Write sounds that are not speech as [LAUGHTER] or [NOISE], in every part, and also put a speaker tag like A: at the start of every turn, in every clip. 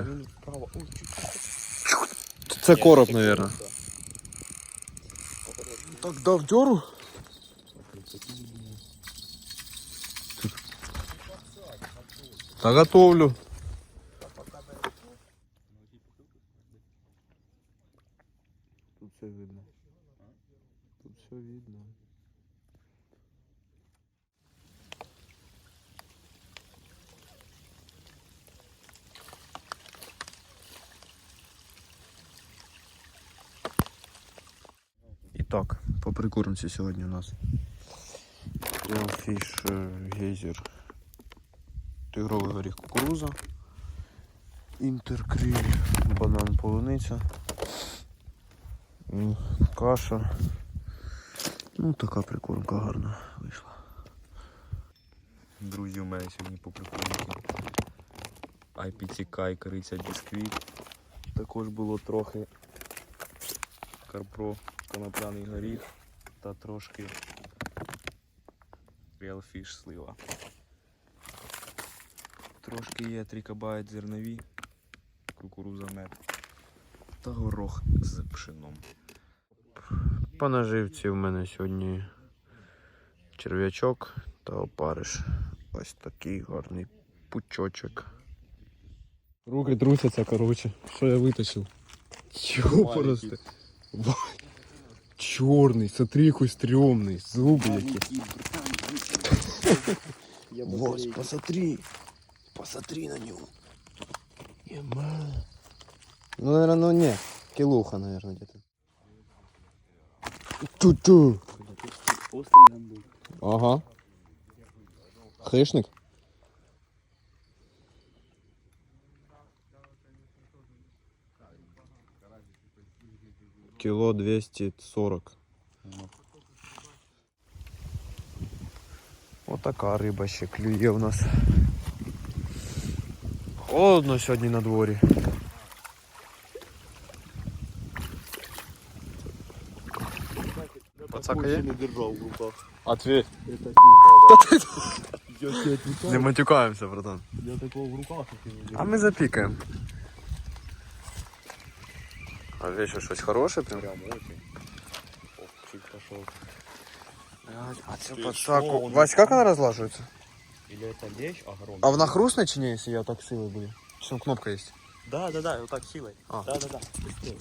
A: чуть-чуть.
B: Це короб, мабуть.
A: да.
B: Так дав дьору? Та готовлю. Так, по прикормці сьогодні у нас Фіш гейзер, тигровий горіх кукуруза, інтеркріль, банан полуниця, каша. Ну, така прикормка гарна вийшла.
A: Друзі, у мене сьогодні по. IPC Kai, кориця бісквіт. Також було трохи карпро, конопляний горіх та трошки Real Fish слива. Трошки є трікабайт зернові, кукуруза мед та горох з пшеном.
B: По наживці в мене сьогодні черв'ячок та опариш. Ось такий гарний пучочок. Руки трусяться, коротше. Що я витащив? Чого просто? Чорний, смотри, який стрьомний, зуби які. Вот, [LAUGHS] посмотри. Посмотри на него. Ема. Ну, наверное, ну не. Килуха, наверное, где-то. Ту-ту. Ага. Хищник? Кіло 240. Отака риба ще клює в нас. Холодно сьогодні на дворі. Пацака є?
A: не держав в руках.
B: Ответь. [LAUGHS]
A: Это не Я тебе
B: Не
A: отвечаю.
B: матюкаємося, братан.
A: Я такого в руках не держав.
B: А ми запікаємо. А вещи щось хороше прям.
A: Прям очень. Оп, пошел.
B: А це подсаку.
A: що, воно
B: Вась, как она разлаживается?
A: Или это лещ огромный?
B: А вона хрустне чи ні, если я так силой буду? Чи там кнопка есть?
A: Да, да, да, вот так силой.
B: А.
A: Да, да, да. Быстрее.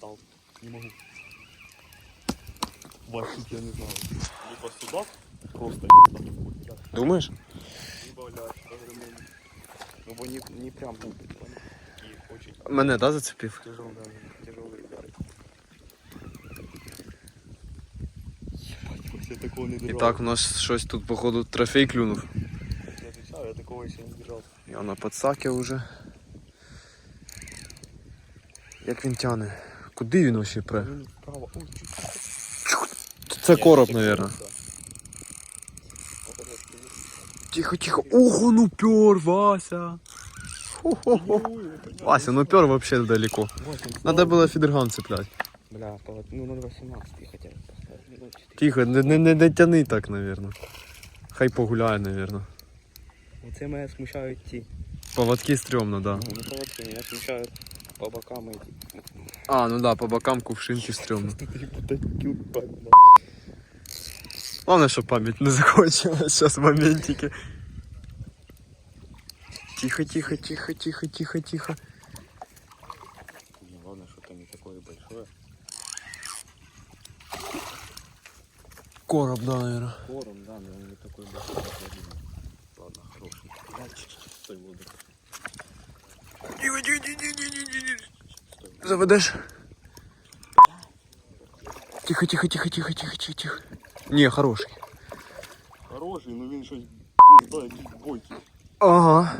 A: Блядь. Не могу. Вась, тут я не знаю. Либо судак, просто не.
B: Думаешь?
A: Либо, блядь, огроменный. Ну, не, не прям? И очень
B: Мене, да, зацепив?
A: тяжелый, да, тяжелый удар. Ебать, я такого не
B: І так у нас щось тут, походу, трофей клюнув.
A: Я отвечаю, я такого еще не держал.
B: Я на подсаки вже. Як він тяне? Куди він вообще пре?
A: Блин, вправо. Ой, чуть
B: Це
A: Ні,
B: короб, наверное. Тихо, тихо. Ого, ну пер, Вася. Хо-хо-хо.
A: Ой, это
B: Вася, ну пер вообще далеко.
A: Восемь,
B: Надо было фидерган цеплять.
A: Бля, по- ну 0,18 хотя бы поставить. Ну, 0,4.
B: Тихо, не, не, не, не тяни так, наверное. Хай погуляє, наверное.
A: Оце мене смущають ті.
B: Поводки стрёмно, да.
A: Ну, не поводки, мене смущають по бокам эти.
B: А, ну да, по бокам кувшинки стрёмно. [LAUGHS]
A: Тут їх буде кюрпа, бля.
B: Главное, чтобы память не [LAUGHS] закончилась сейчас в моментике. Тихо, тихо, тихо, тихо, тихо, тихо.
A: Не, ладно, что-то не такое большое.
B: Короб, да, наверное.
A: Корм, да, но не такой большой. Ладно, хороший. Стой, воду.
B: Тихо, тихо, тихо, тихо, тихо. Заведеш? Тихо, тихо, тихо, тихо, тихо, тихо, тихо. Не, хороший.
A: Хороший, но він щось, бойкий.
B: Ага.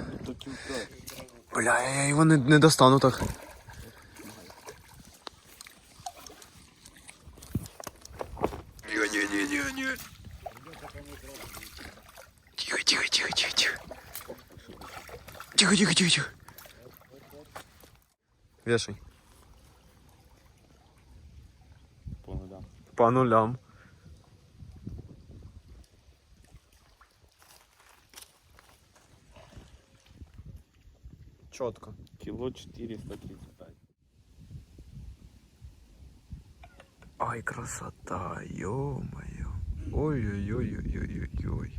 B: Бля, я його не, не достану так. Не. Тихо, тихо, тихо, тихо, тихо. Тихо, тихо, тихо, тихо. Вешай.
A: Понял, да.
B: По нулям. Чітко.
A: Кило 435.
B: Ай, красота, ё-моё. Ой-ой-ой-ой-ой-ой.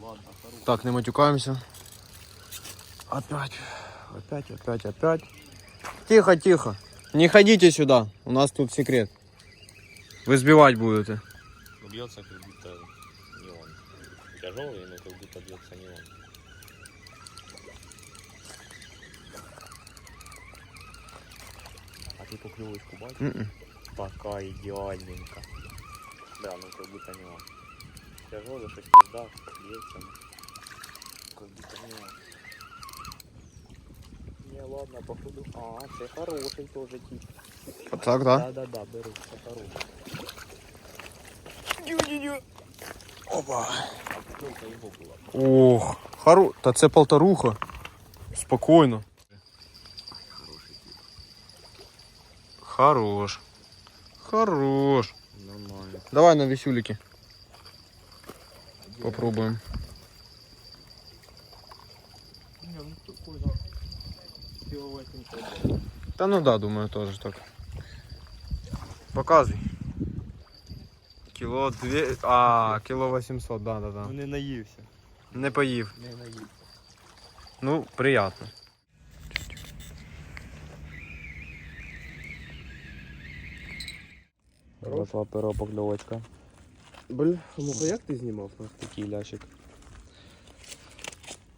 A: Ладно, хорош.
B: Так, не матюкаемся. Опять, опять, опять, опять. Тихо, тихо. Не ходите сюда. У нас тут секрет. Вы сбивать будете.
A: Ну, бьется Тяжелый, но как будто бьется не он. А ты поклевочку бачишь?
B: М-м.
A: Такая идеальненько. Да, ну как будто не он. Тяжелый, что пизда, бьется. ну, Как будто не он. Не, ладно, походу. А, це хороший тоже тип.
B: Вот так, да?
A: Да-да-да, беру, це хороший.
B: Опа. Ох, хору... Та це полторуха. Спокойно. Хорош. Хорош.
A: Нормально.
B: Давай на висюлики. Попробуем.
A: Да.
B: Ну да, думаю, тоже так. Показуй. Кіло дві. А, кіло 800, да, да, да.
A: Ну не наївся.
B: Не поїв.
A: Не наївся.
B: Ну, приятно.
A: Пошла перо покльовочка.
B: Бля, ну як ти знімав?
A: Такий лящик.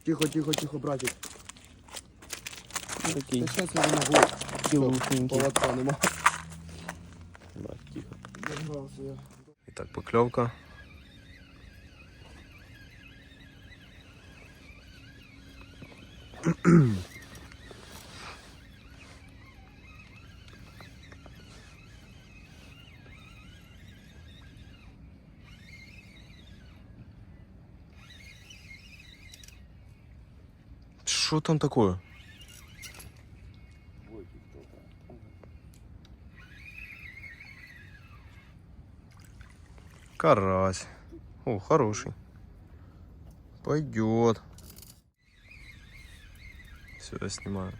B: Тихо, тихо, тихо, братик.
A: Такий
B: зараз я не можу.
A: кілушненький.
B: Поводка нема.
A: Брат, тихо.
B: Зажгався я. Так, покльовка. Що там такое? Карась. О, хороший. Пойдет. Все, я снимаю.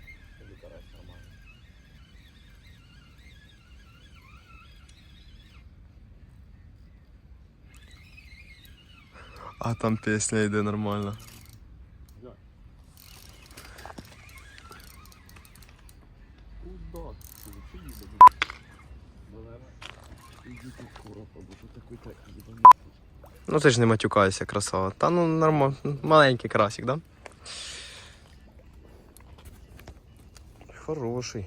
B: А там песня йде нормально. Ну ти ж не матюкайся, красава. Та ну нормально. Маленький красик, да? Хороший.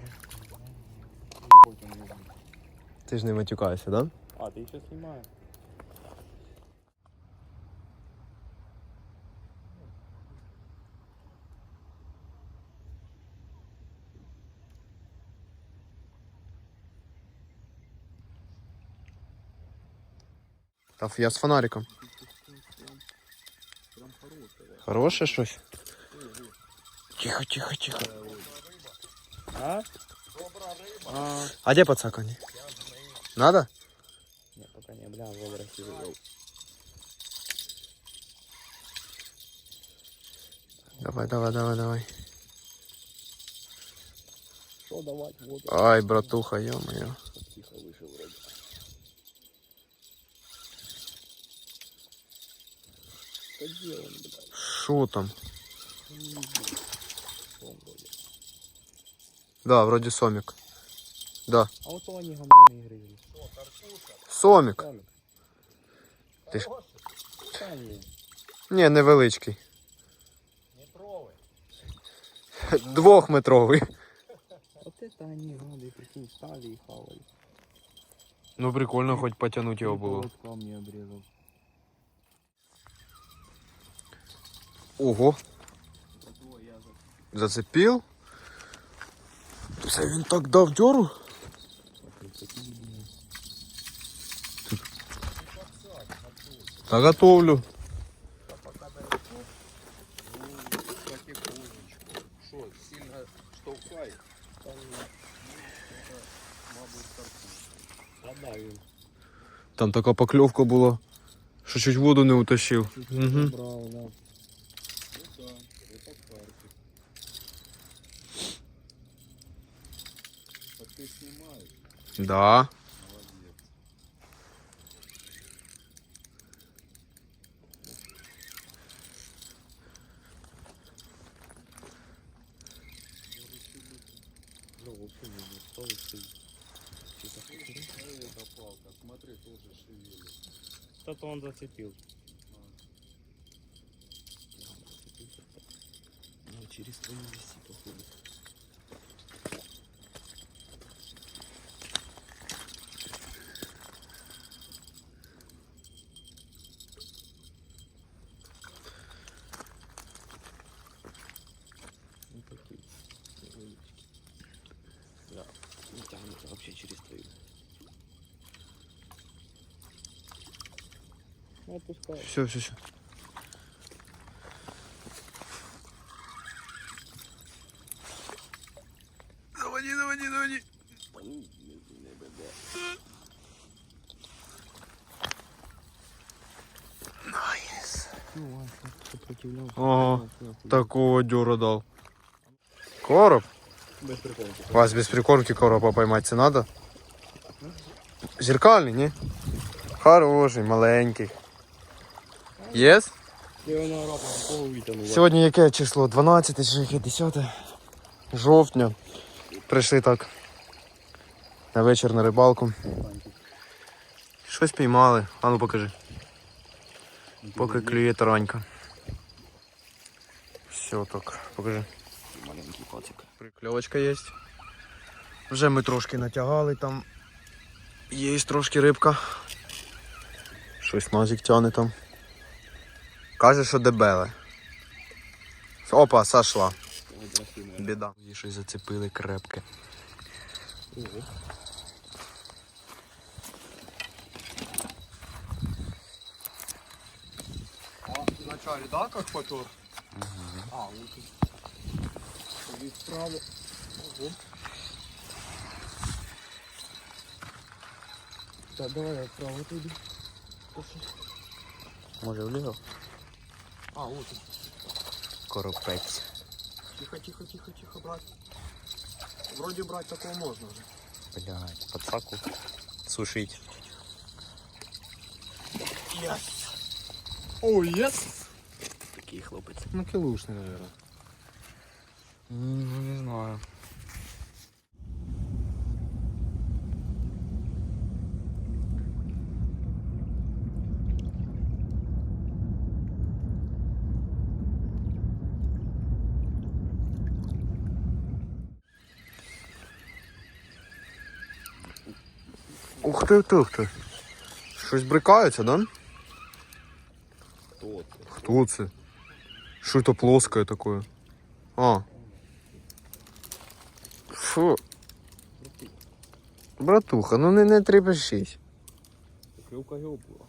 B: Ти ж не матюкайся, да?
A: А, еще снимаешь?
B: Та я з фонариком. Хороше щось? Тихо, тихо, тихо.
A: А? А,
B: А де подсакані? Надо?
A: не, пока не, бля, возрасте завел.
B: Давай, давай, давай, давай.
A: Что давать? Вот,
B: Ай, братуха, ё-моё.
A: тихо вышел вроде. Что делаем, блядь?
B: Що там?
A: Не.
B: Да, вроде сомик. Да.
A: А вот они гандоны грызли.
B: Сомик. Ти ж... Ні, невеличкий. Двохметровий.
A: Вот это они гады, прикинь, стали и хавали.
B: Ну прикольно, хоч потягнути його було.
A: Вот камни обрезал.
B: Ого,
A: Зато я за
B: зацепив. Це так дав дьору? Та готовлю.
A: Что,
B: Там така покльовка була, що чуть воду не утащив. Угу.
C: Ну да, это Харьков. А ты снимаешь?
B: Да.
C: Молодец.
A: Ну, в общем, не стол стоит.
C: Эй, эта палка, смотри, тоже шевелит.
A: Что-то он зацепил. Ну, через твою виси, походу. Ну, такие невеличкие. Да, не тянется вообще через твою. Отпускай.
B: Все, все, все. Заводи, заводи, заводи. Найс. Ага, такого дюра дал. Короб?
A: Без приколки.
B: Вас без прикормки короба поймать надо? Зеркальний, ні? Хороший, маленький. Єс? Сьогодні яке число? 12 чи яке 10 жовтня. Прийшли так на вечір на рибалку. Щось піймали. А ну покажи. Поки клює таранька. Все так, покажи.
A: Маленький пацик.
B: Прикльовочка є. Вже ми трошки натягали там. Є трошки рибка. Щось нозик тяне там. Каже, що дебеле. Опа, сошла. Біда. Її щось зацепили крепке.
A: Ого.
B: А в начале, да, как потор? А, справа. Ого.
A: Так, давай я вправо туди. Може вліво?
B: А, вот он.
A: Коропець.
B: Тихо, тихо, тихо, тихо, брать. Вроде брать такого можно уже.
A: Блядь, подсаку. Сушить.
B: Yes. О, yes.
A: Такий хлопець.
B: Ну, килушный, наверное.
A: Ну, не знаю.
B: Ух ти, ух ти. Щось брикається, да?
A: Хто це?
B: Хто це? Що це плоское такое? А. Фу. Братуха, ну не, не трепещись.
A: Клювка його була.